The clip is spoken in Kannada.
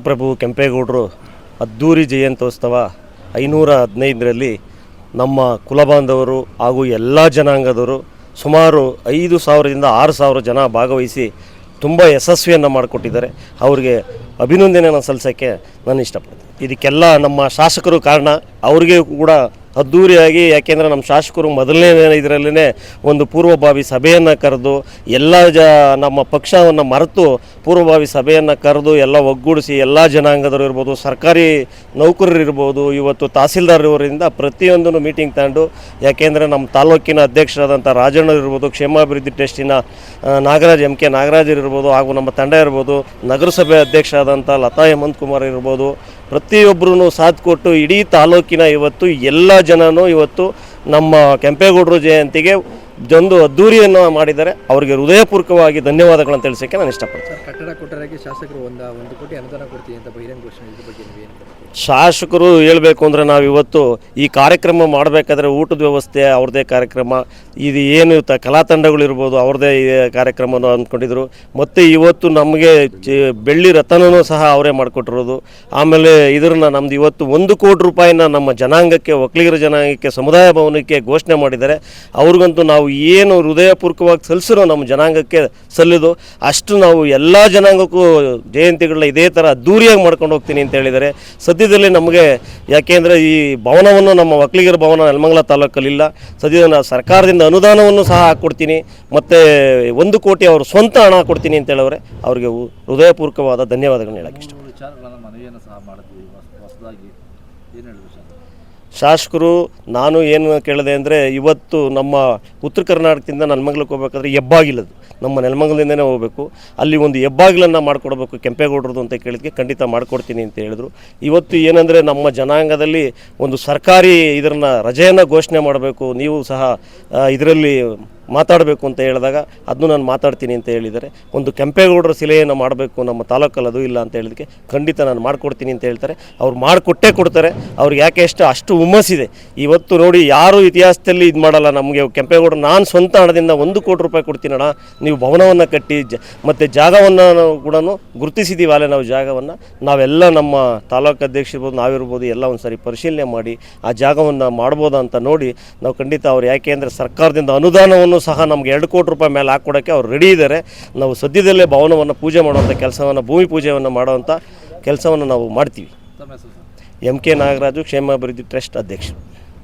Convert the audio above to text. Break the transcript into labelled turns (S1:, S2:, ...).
S1: ಪ್ರಭು ಕೆಂಪೇಗೌಡರು ಅದ್ದೂರಿ ಜಯಂತ್ಯೋತ್ಸವ ಐನೂರ ಹದಿನೈದರಲ್ಲಿ ನಮ್ಮ ಕುಲಬಾಂಧವರು ಹಾಗೂ ಎಲ್ಲ ಜನಾಂಗದವರು ಸುಮಾರು ಐದು ಸಾವಿರದಿಂದ ಆರು ಸಾವಿರ ಜನ ಭಾಗವಹಿಸಿ ತುಂಬ ಯಶಸ್ವಿಯನ್ನು ಮಾಡಿಕೊಟ್ಟಿದ್ದಾರೆ. ಅವರಿಗೆ ಅಭಿನಂದನೆಯನ್ನು ಸಲ್ಲಿಸೋಕ್ಕೆ ನಾನು ಇಷ್ಟಪಡ್ತೀನಿ. ಇದಕ್ಕೆಲ್ಲ ನಮ್ಮ ಶಾಸಕರು ಕಾರಣ, ಅವ್ರಿಗೆ ಕೂಡ ಅದ್ಧೂರಿಯಾಗಿ ಯಾಕೆಂದರೆ ನಮ್ಮ ಶಾಸಕರು ಮೊದಲನೇ ಇದರಲ್ಲೇ ಒಂದು ಪೂರ್ವಭಾವಿ ಸಭೆಯನ್ನು ಕರೆದು, ಎಲ್ಲ ಜ ನಮ್ಮ ಪಕ್ಷವನ್ನು ಮರೆತು ಪೂರ್ವಭಾವಿ ಸಭೆಯನ್ನು ಕರೆದು ಎಲ್ಲ ಒಗ್ಗೂಡಿಸಿ, ಎಲ್ಲ ಜನಾಂಗದವರು ಇರ್ಬೋದು, ಸರ್ಕಾರಿ ನೌಕರರು ಇರ್ಬೋದು, ಇವತ್ತು ತಹಸೀಲ್ದಾರ್ ಇವರಿಂದ ಪ್ರತಿಯೊಂದನ್ನು ಮೀಟಿಂಗ್ ತಗೊಂಡು ಯಾಕೆಂದರೆ ನಮ್ಮ ತಾಲೂಕಿನ ಅಧ್ಯಕ್ಷರಾದಂಥ ರಾಜಣ್ಣ ಇರ್ಬೋದು, ಕ್ಷೇಮಾಭಿವೃದ್ಧಿ ಟ್ರಸ್ಟಿನ ನಾಗರಾಜ್, ಎಂ ಕೆ ನಾಗರಾಜ್ ಇರ್ಬೋದು, ಹಾಗೂ ನಮ್ಮ ತಂಡ ಇರ್ಬೋದು, ನಗರಸಭೆ ಅಧ್ಯಕ್ಷರಾದಂಥ ಲತಾ ಹೇಮಂತ್ ಕುಮಾರ್ ಇರ್ಬೋದು ಪ್ರತಿಯೊಬ್ಬರೂ ಸಾಥ್ ಕೊಟ್ಟು ಇಡೀ ತಾಲೂಕಿನ ಇವತ್ತು ಎಲ್ಲ ಜನನೂ ಇವತ್ತು ನಮ್ಮ ಕೆಂಪೇಗೌಡರು ಜಯಂತಿಗೆ ಒಂದು ಅದ್ದೂರಿಯನ್ನು ಮಾಡಿದರೆ ಅವರಿಗೆ ಹೃದಯಪೂರ್ವಕವಾಗಿ ಧನ್ಯವಾದಗಳನ್ನು ತಿಳಿಸೋಕ್ಕೆ ನಾನು ಇಷ್ಟಪಡ್ತೇನೆ.
S2: ಕಟ್ಟಡ ಕೊಟ್ಟರಕ್ಕೆ ಶಾಸಕರು ಒಂದು ಒಂದು ಕೋಟಿ ಅನುದಾನ ಕೊಡ್ತೀನಿ ಅಂತ ಬಹಿರಂಗ ಘೋಷಣೆ ಇದ್ರ ಬಗ್ಗೆ
S1: ಶಾಸಕರು ಹೇಳಬೇಕು ಅಂದರೆ ನಾವು ಇವತ್ತು ಈ ಕಾರ್ಯಕ್ರಮ ಮಾಡಬೇಕಾದ್ರೆ ಊಟದ ವ್ಯವಸ್ಥೆ ಅವ್ರದ್ದೇ ಕಾರ್ಯಕ್ರಮ ಇದು ಏನು ತ ಕಲಾ ತಂಡಗಳಿರ್ಬೋದು ಅವ್ರದ್ದೇ ಈ ಕಾರ್ಯಕ್ರಮನ ಅಂದ್ಕೊಂಡಿದ್ರು ಮತ್ತು ಇವತ್ತು ನಮಗೆ ಬೆಳ್ಳಿ ರತನೂ ಸಹ ಅವರೇ ಮಾಡಿಕೊಟ್ಟಿರೋದು. ಆಮೇಲೆ ಇದನ್ನು ನಮ್ದು ಇವತ್ತು ಒಂದು ಕೋಟಿ ರೂಪಾಯಿನ ನಮ್ಮ ಜನಾಂಗಕ್ಕೆ ಒಕ್ಕಲಿಗರ ಜನಾಂಗಕ್ಕೆ ಸಮುದಾಯ ಭವನಕ್ಕೆ ಘೋಷಣೆ ಮಾಡಿದ್ದಾರೆ. ಅವ್ರಿಗಂತೂ ನಾವು ಏನು ಹೃದಯಪೂರ್ವಕವಾಗಿ ಸಲ್ಲಿಸಿರೋ ನಮ್ಮ ಜನಾಂಗಕ್ಕೆ ಸಲ್ಲಿದು, ಅಷ್ಟು ನಾವು ಎಲ್ಲ ಜನಾಂಗಕ್ಕೂ ಜಯಂತಿಗಳನ್ನ ಇದೇ ಥರ ಅದ್ದೂರಿಯಾಗಿ ಮಾಡ್ಕೊಂಡು ಹೋಗ್ತೀನಿ ಅಂತ ಹೇಳಿದರೆ, ಸದ್ಯದಲ್ಲಿ ನಮಗೆ ಯಾಕೆಂದರೆ ಈ ಭವನವನ್ನು ನಮ್ಮ ಒಕ್ಕಲಿಗರ ಭವನ ನೆಲಮಂಗಲ ತಾಲೂಕಲ್ಲಿ ಇಲ್ಲ. ಸದ್ಯದ ಸರ್ಕಾರದಿಂದ ಅನುದಾನವನ್ನು ಸಹ ಹಾಕ್ಕೊಡ್ತೀನಿ, ಮತ್ತು ಒಂದು ಕೋಟಿ ಅವರು ಸ್ವಂತ ಹಣ ಕೊಡ್ತೀನಿ ಅಂತ ಹೇಳವ್ರೆ, ಅವರಿಗೆ ಹೃದಯಪೂರ್ವಕವಾದ ಧನ್ಯವಾದಗಳನ್ನ ಹೇಳಕ್ಕೆ ಇಷ್ಟ ಶಾಸಕರು ನಾನು ಏನು ಕೇಳಿದೆ ಅಂದರೆ ಇವತ್ತು ನಮ್ಮ ಉತ್ತರ ಕರ್ನಾಟಕದಿಂದ ನನ್ನ ಮಗ್ಳಿಗೆ ಹೋಗ್ಬೇಕಾದ್ರೆ ಹೆಬ್ಬಾಗಿಲದು. ನಮ್ಮ ನೆಲಮಂಗಲದಿಂದನೇ ಹೋಗಬೇಕು. ಅಲ್ಲಿ ಒಂದು ಹೆಬ್ಬಾಗಿಲನ್ನು ಮಾಡಿಕೊಡ್ಬೇಕು ಕೆಂಪೇಗೌಡರದು ಅಂತ ಕೇಳಿದ್ಕೆ ಖಂಡಿತ ಮಾಡಿಕೊಡ್ತೀನಿ ಅಂತ ಹೇಳಿದರು. ಇವತ್ತು ಏನಂದರೆ ನಮ್ಮ ಜನಾಂಗದಲ್ಲಿ ಒಂದು ಸರ್ಕಾರಿ ಇದರನ್ನು ರಜೆಯನ್ನು ಘೋಷಣೆ ಮಾಡಬೇಕು, ನೀವು ಸಹ ಇದರಲ್ಲಿ ಮಾತಾಡಬೇಕು ಅಂತ ಹೇಳಿದಾಗ ಅದನ್ನು ನಾನು ಮಾತಾಡ್ತೀನಿ ಅಂತ ಹೇಳಿದರೆ ಒಂದು ಕೆಂಪೇಗೌಡರ ಶಿಲೆಯನ್ನು ಮಾಡಬೇಕು ನಮ್ಮ ತಾಲೂಕಲ್ಲಿ ಅದು ಇಲ್ಲ ಅಂತ ಹೇಳಿದಕ್ಕೆ ಖಂಡಿತ ನಾನು ಮಾಡಿಕೊಡ್ತೀನಿ ಅಂತ ಹೇಳ್ತಾರೆ. ಅವ್ರು ಮಾಡಿಕೊಟ್ಟೇ ಕೊಡ್ತಾರೆ. ಅವ್ರಿಗೆ ಯಾಕೆ ಎಷ್ಟು ಅಷ್ಟು ಹುಮ್ಮಸ್ಸಿದೆ. ಇವತ್ತು ನೋಡಿ ಯಾರು ಇತಿಹಾಸದಲ್ಲಿ ಇದು ಮಾಡಲ್ಲ ನಮಗೆ ಕೆಂಪೇಗೌಡರು. ನಾನು ಸ್ವಂತ ಹಣದಿಂದ ಒಂದು ಕೋಟಿ ರೂಪಾಯಿ ಕೊಡ್ತೀನಣ್ಣ. ನೀವು ಭವನವನ್ನು ಕಟ್ಟಿ ಜ ಮತ್ತು ಜಾಗವನ್ನು ನಾವು ಕೂಡ ಗುರುತಿಸಿದ್ದೀವಿ ಅಲ್ಲೇ ನಾವು ಜಾಗವನ್ನು. ನಾವೆಲ್ಲ ನಮ್ಮ ತಾಲೂಕು ಅಧ್ಯಕ್ಷ ಇರ್ಬೋದು ನಾವಿರ್ಬೋದು ಎಲ್ಲ ಒಂದು ಸಾರಿ ಪರಿಶೀಲನೆ ಮಾಡಿ ಆ ಜಾಗವನ್ನು ಮಾಡ್ಬೋದಾ ಅಂತ ನೋಡಿ ನಾವು ಖಂಡಿತ ಅವ್ರು ಯಾಕೆ ಅಂದರೆ ಸರ್ಕಾರದಿಂದ ಅನುದಾನವನ್ನು ಸಹ ನಮಗೆ ಎರಡು ಕೋಟಿ ರೂಪಾಯಿ ಮೇಲೆ ಹಾಕ್ಕೊಡೋಕ್ಕೆ ಅವ್ರು ರೆಡಿ ಇದ್ದಾರೆ ನಾವು ಸದ್ಯದಲ್ಲೇ ಭವನವನ್ನು ಪೂಜೆ ಮಾಡುವಂಥ ಕೆಲಸವನ್ನು ಭೂಮಿ ಪೂಜೆಯನ್ನು ಮಾಡುವಂಥ ಕೆಲಸವನ್ನು ನಾವು ಮಾಡ್ತೀವಿ. ಎಂ ಕೆ ನಾಗರಾಜು ಕ್ಷೇಮಾಭಿವೃದ್ಧಿ ಟ್ರಸ್ಟ್ ಅಧ್ಯಕ್ಷರು.